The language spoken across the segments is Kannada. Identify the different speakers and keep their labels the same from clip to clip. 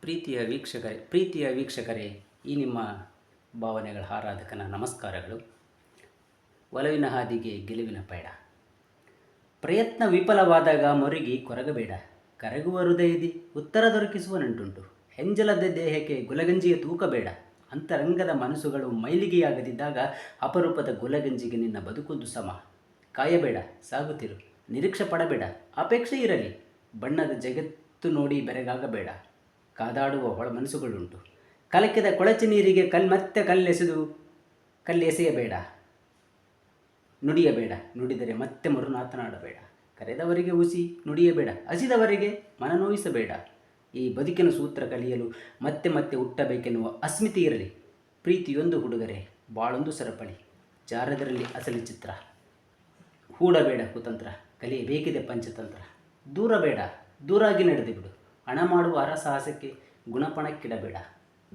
Speaker 1: ಪ್ರೀತಿಯ ವೀಕ್ಷಕರೇ ಪ್ರೀತಿಯ ವೀಕ್ಷಕರೇ, ಈ ನಿಮ್ಮ ಭಾವನೆಗಳ ಆರಾಧಕನ ನಮಸ್ಕಾರಗಳು. ಒಲವಿನ ಹಾದಿಗೆ ಗೆಲುವಿನ ಪಯಣ. ಪ್ರಯತ್ನ ವಿಫಲವಾದಾಗ ಮರುಗಿ ಕೊರಗಬೇಡ ಕರಗುವ ಹೃದಯದಿ ಉತ್ತರ ದೊರಕಿಸುವ ನಂಟುಂಟು. ಹೆಂಜಲದ ದೇಹಕ್ಕೆ ಗುಲಗಂಜಿಯ ತೂಕ ಬೇಡ. ಅಂತರಂಗದ ಮನಸ್ಸುಗಳು ಮೈಲಿಗೆಯಾಗದಿದ್ದಾಗ ಅಪರೂಪದ ಗುಲಗಂಜಿಗೆ ನಿನ್ನ ಬದುಕುದು ಸಮ. ಕಾಯಬೇಡ, ಸಾಗುತ್ತಿರು. ನಿರೀಕ್ಷೆ ಪಡಬೇಡ. ಅಪೇಕ್ಷೆ ಇರಲಿ. ಬಣ್ಣದ ಜಗತ್ತು ನೋಡಿ ಬೆರಗಾಗಬೇಡ. ಕಾದಾಡುವ ಒಳ ಮನಸ್ಸುಗಳುಂಟು ಕಲಕಿದ ಕೊಳಚೆ ನೀರಿಗೆ ಕಲ್ ಮತ್ತೆ ಕಲ್ಲೆಸೆದು, ಕಲ್ಲೆಸೆಯಬೇಡ. ನುಡಿಯಬೇಡ. ನುಡಿದರೆ ಮತ್ತೆ ಮರುನಾತನಾಡಬೇಡ. ಕರೆದವರಿಗೆ ಉಸಿ, ನುಡಿಯಬೇಡ. ಹಸಿದವರಿಗೆ ಮನನೋಯಿಸಬೇಡ ಈ ಬದುಕಿನ ಸೂತ್ರ ಕಲಿಯಲು ಮತ್ತೆ ಮತ್ತೆ ಹುಟ್ಟಬೇಕೆನ್ನುವ ಅಸ್ಮಿತೆ ಇರಲಿ. ಪ್ರೀತಿಯೊಂದು ಹುಡುಗರೆ, ಬಾಳೊಂದು ಸರಪಳಿ. ಜಾರದರಲ್ಲಿ ಅಸಲಿ ಚಿತ್ರ. ಹೂಡಬೇಡ ಕುತಂತ್ರ. ಕಲಿಯಬೇಕಿದೆ ಪಂಚತಂತ್ರ. ದೂರ ಬೇಡ ದೂರಾಗಿ ನಡೆದು ಬಿಡು. ಹಣ ಮಾಡುವ ಅರಸಾಹಸಕ್ಕೆ ಗುಣಪಣಕ್ಕಿಡಬೇಡ.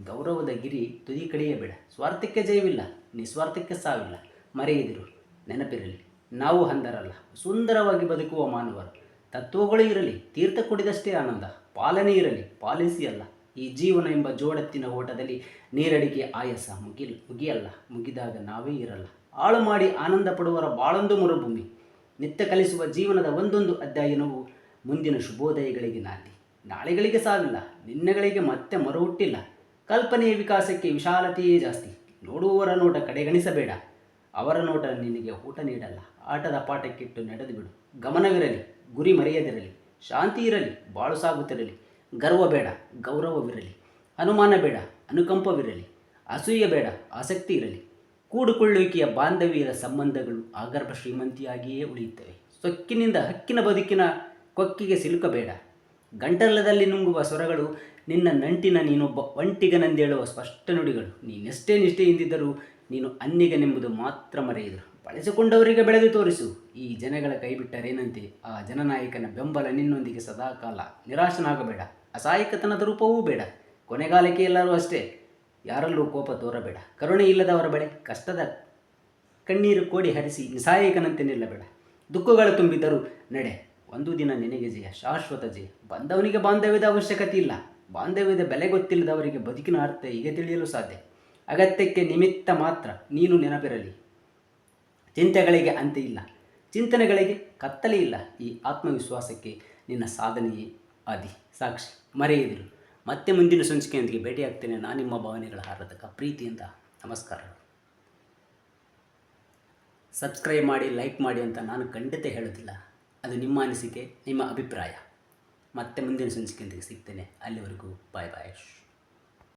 Speaker 1: ಗೌರವದ ಗಿರಿ ತುದಿ ಕಡಿಯಬೇಡ. ಸ್ವಾರ್ಥಕ್ಕೆ ಜಯವಿಲ್ಲ, ನಿಸ್ವಾರ್ಥಕ್ಕೆ ಸಾವಿಲ್ಲ. ಮರೆಯದಿರು, ನೆನಪಿರಲಿ, ನಾವು ಹಂದರಲ್ಲ. ಸುಂದರವಾಗಿ ಬದುಕುವ ಮಾನವರು. ತತ್ವಗಳು ಇರಲಿ, ತೀರ್ಥ ಕುಡಿದಷ್ಟೇ ಆನಂದ. ಪಾಲನೆ ಇರಲಿ, ಪಾಲಿಸಿ ಅಲ್ಲ. ಈ ಜೀವನ ಎಂಬ ಜೋಡತ್ತಿನ ಓಟದಲ್ಲಿ ನೀರಡಿಗೆ ಆಯಸ ಮುಗಿಲ್, ಮುಗಿಯಲ್ಲ. ಮುಗಿದಾಗ ನಾವೇ ಇರಲ್ಲ. ಆಳು ಮಾಡಿ ಆನಂದ ಪಡುವರ ಬಾಳೊಂದು ಮರುಭೂಮಿ. ನಿತ್ಯ ಕಲಿಸುವ ಜೀವನದ ಒಂದೊಂದು ಅಧ್ಯಯನವು ಮುಂದಿನ ಶುಭೋದಯಗಳಿಗೆ ನಾಂದಿ. ನಾಳೆಗಳಿಗೆ ಸಾವಿಲ್ಲ, ನಿನ್ನೆಗಳಿಗೆ ಮತ್ತೆ ಮರು ಹುಟ್ಟಿಲ್ಲ. ಕಲ್ಪನೆಯ ವಿಕಾಸಕ್ಕೆ ವಿಶಾಲತೆಯೇ ಜಾಸ್ತಿ. ನೋಡುವವರ ನೋಟ ಕಡೆಗಣಿಸಬೇಡ. ಅವರ ನೋಟ ನಿನಗೆ ಊಟ ನೀಡಲ್ಲ. ಆಟದ ಪಾಠಕ್ಕಿಟ್ಟು ನಡೆದು ಬಿಡು ಗಮನವಿರಲಿ, ಗುರಿ ಮರೆಯದಿರಲಿ. ಶಾಂತಿ ಇರಲಿ, ಬಾಳು ಸಾಗುತ್ತಿರಲಿ. ಗರ್ವ ಬೇಡ, ಗೌರವವಿರಲಿ. ಅನುಮಾನ ಬೇಡ, ಅನುಕಂಪವಿರಲಿ. ಅಸೂಯೆ ಬೇಡ, ಆಸಕ್ತಿ ಇರಲಿ. ಕೂಡುಕೊಳ್ಳುವಿಕೆಯ ಬಾಂಧವ್ಯದ ಸಂಬಂಧಗಳು ಆಗರ್ಭ ಶ್ರೀಮಂತಿಯಾಗಿಯೇ ಉಳಿಯುತ್ತವೆ. ಸೊಕ್ಕಿನಿಂದ ಹಕ್ಕಿನ ಬದುಕಿನ ಕೊಕ್ಕಿಗೆ ಸಿಲುಕಬೇಡ. ಗಂಟಲದಲ್ಲಿ ನುಂಗುವ ಸ್ವರಗಳು ನಿನ್ನ ನಂಟಿನ ನೀನೊಬ್ಬ ಒಂಟಿಗನಂದೇಳುವ ಸ್ಪಷ್ಟ ನುಡಿಗಳು. ನೀನೆಷ್ಟೇ ನಿಷ್ಠೆಯಿಂದಿದ್ದರೂ ನೀನು ಅನ್ನಿಗನೆಂಬುದು ಮಾತ್ರ ಮರೆಯದು ಬಳಸಿಕೊಂಡವರಿಗೆ ಬೆಳೆದು ತೋರಿಸು. ಈ ಜನಗಳ ಕೈಬಿಟ್ಟರೇನಂತೆ? ಆ ಜನನಾಯಕನ ಬೆಂಬಲ ನಿನ್ನೊಂದಿಗೆ ಸದಾಕಾಲ ನಿರಾಶನಾಗಬೇಡ. ಅಸಹಾಯಕತನದ ರೂಪವೂ ಬೇಡ. ಕೊನೆಗಾಲಕ್ಕೆ ಎಲ್ಲರೂ ಅಷ್ಟೇ. ಯಾರಲ್ಲೂ ಕೋಪ ತೋರಬೇಡ. ಕರುಣೆ ಇಲ್ಲದವರ ಬೆಳೆ ಕಷ್ಟದ ಕಣ್ಣೀರು ಕೋಡಿ ಹರಿಸಿ ನಿಸಹಾಯಕನಂತೆ ನಿಲ್ಲಬೇಡ. ದುಃಖಗಳು ತುಂಬಿದ್ದರೂ ನಡೆ. ಒಂದು ದಿನ ನಿನಗೆ ಜಯ ಶಾಶ್ವತ ಜಯ ಬಂದವನಿಗೆ ಬಾಂಧವ್ಯದ ಅವಶ್ಯಕತೆ ಇಲ್ಲ. ಬಾಂಧವ್ಯದ ಬೆಲೆ ಗೊತ್ತಿಲ್ಲದವರಿಗೆ ಬದುಕಿನ ಅರ್ಥ ಹೀಗೆ ತಿಳಿಯಲು ಸಾಧ್ಯ. ಅಗತ್ಯಕ್ಕೆ ನಿಮಿತ್ತ ಮಾತ್ರ ನೀನು ನೆನಪಿರಲಿ. ಚಿಂತೆಗಳಿಗೆ ಅಂತ್ಯ ಇಲ್ಲ. ಚಿಂತನೆಗಳಿಗೆ ಕತ್ತಲೆ ಇಲ್ಲ. ಈ ಆತ್ಮವಿಶ್ವಾಸಕ್ಕೆ ನಿನ್ನ ಸಾಧನೆಯೇ ಆದಿ. ಸಾಕ್ಷಿ, ಮರೆಯದಿರು. ಮತ್ತೆ ಮುಂದಿನ ಸಂಚಿಕೆಯೊಂದಿಗೆ ಭೇಟಿಯಾಗ್ತೇನೆ. ನಾನು ನಿಮ್ಮ ಭಾವನೆಗಳ ಹಾರತಕ ಪ್ರೀತಿಯಿಂದ ನಮಸ್ಕಾರಗಳು. ಸಬ್ಸ್ಕ್ರೈಬ್ ಮಾಡಿ, ಲೈಕ್ ಮಾಡಿ ಅಂತ ನಾನು ಖಂಡಿತ ಹೇಳೋದಿಲ್ಲ. ಅದು ನಿಮ್ಮ ಅನಿಸಿಕೆ ನಿಮ್ಮ ಅಭಿಪ್ರಾಯ. ಮತ್ತೆ ಮುಂದಿನ ಸಂಚಿಕೆಯೊಂದಿಗೆ ಸಿಗ್ತೇನೆ. ಅಲ್ಲಿವರೆಗೂ ಬಾಯ್ ಬಾಯ್